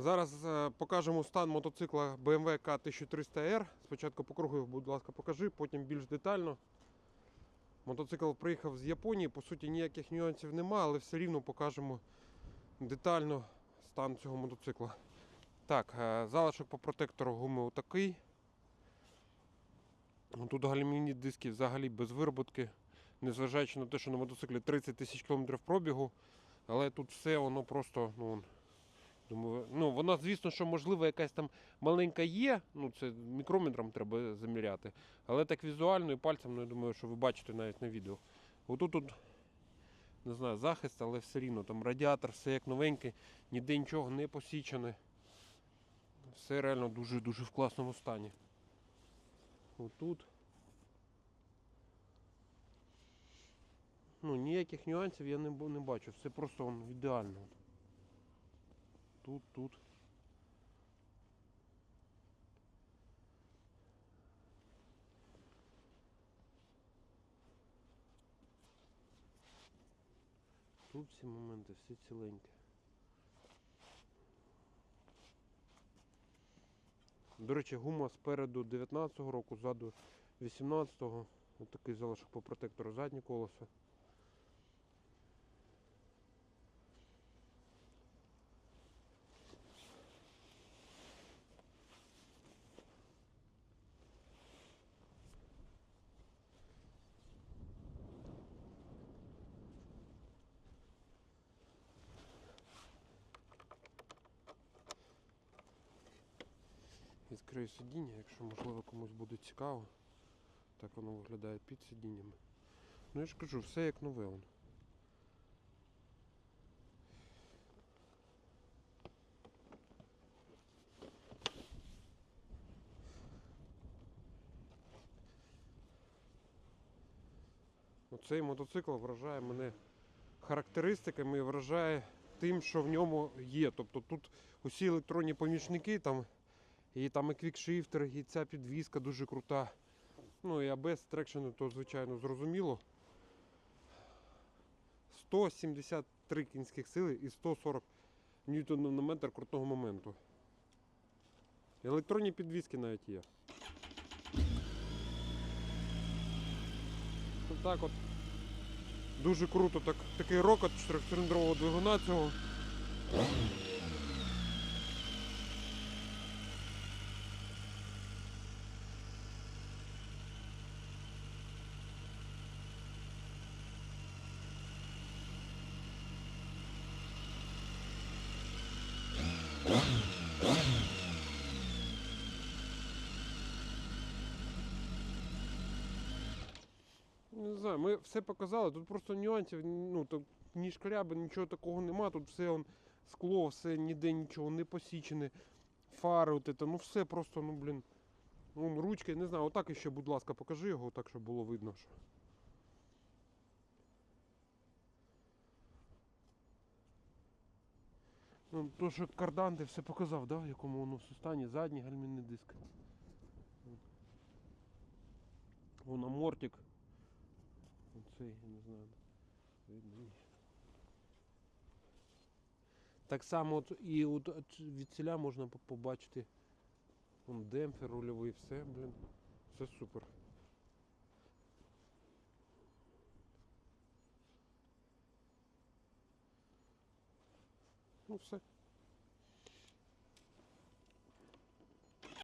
Зараз е, покажемо стан мотоцикла BMW K1300R. Спочатку по кругу, будь ласка, покажи, потім більш детально. Мотоцикл приїхав з Японії, по суті, ніяких нюансів нема, але все рівно покажемо детально стан цього мотоцикла. Так, е, залишок по протектору гуми отакий. Тут галімінні диски взагалі без вироботки, незважаючи на те, що на мотоциклі 30 тисяч кілометрів пробігу, але тут все воно просто, ну, думаю, ну вона, звісно, що можливо якась там маленька є, ну це мікрометром треба заміряти, але так візуально і пальцем, ну я думаю, що ви бачите навіть на відео. Отут тут, не знаю, захист, але все рівно там радіатор, все як новенький, ніде нічого не посічене. Все реально дуже-дуже в класному стані. Отут. Ну, ніяких нюансів я не, не бачу. Все просто ідеально. Тут, тут. Тут всі моменти, всі ціленькі. До речі, гума спереду 19-го року, ззаду 18-го. Ось такий залишок по протектору заднє колесо. Відкрию сидіння, якщо можливо комусь буде цікаво. Так воно виглядає під сидіннями. Ну я ж кажу, все як нове. Он. Оцей мотоцикл вражає мене характеристиками і вражає тим, що в ньому є. Тобто тут усі електронні помічники, там і там і квікшифтер, і ця підвізка дуже крута. Ну і АБС трекшену, то звичайно зрозуміло. 173 кінських сили і 140 ньютонів на метр крутого моменту. Електронні підвіски навіть є. Так от. Дуже круто так, такий рокот 4-циліндрового двигуна цього. Не знаю, ми все показали, тут просто нюансів, ну то ні шкаряби, нічого такого нема, тут все он, скло, все ніде нічого не посічене, фари, от это, ну все просто, ну блін. Ну, ручки, не знаю, отак ще, будь ласка, покажи його, так, щоб було видно. Що... Ну, то, що кардан ти все показав, да, в якому воно в стані, задній гальмінний диск. Вон амортик. Оцей, я не знаю. Видно. Так само от, і от від ціля можна побачити. Вон демпфер рульовий, все, блін. Все супер. Ну все.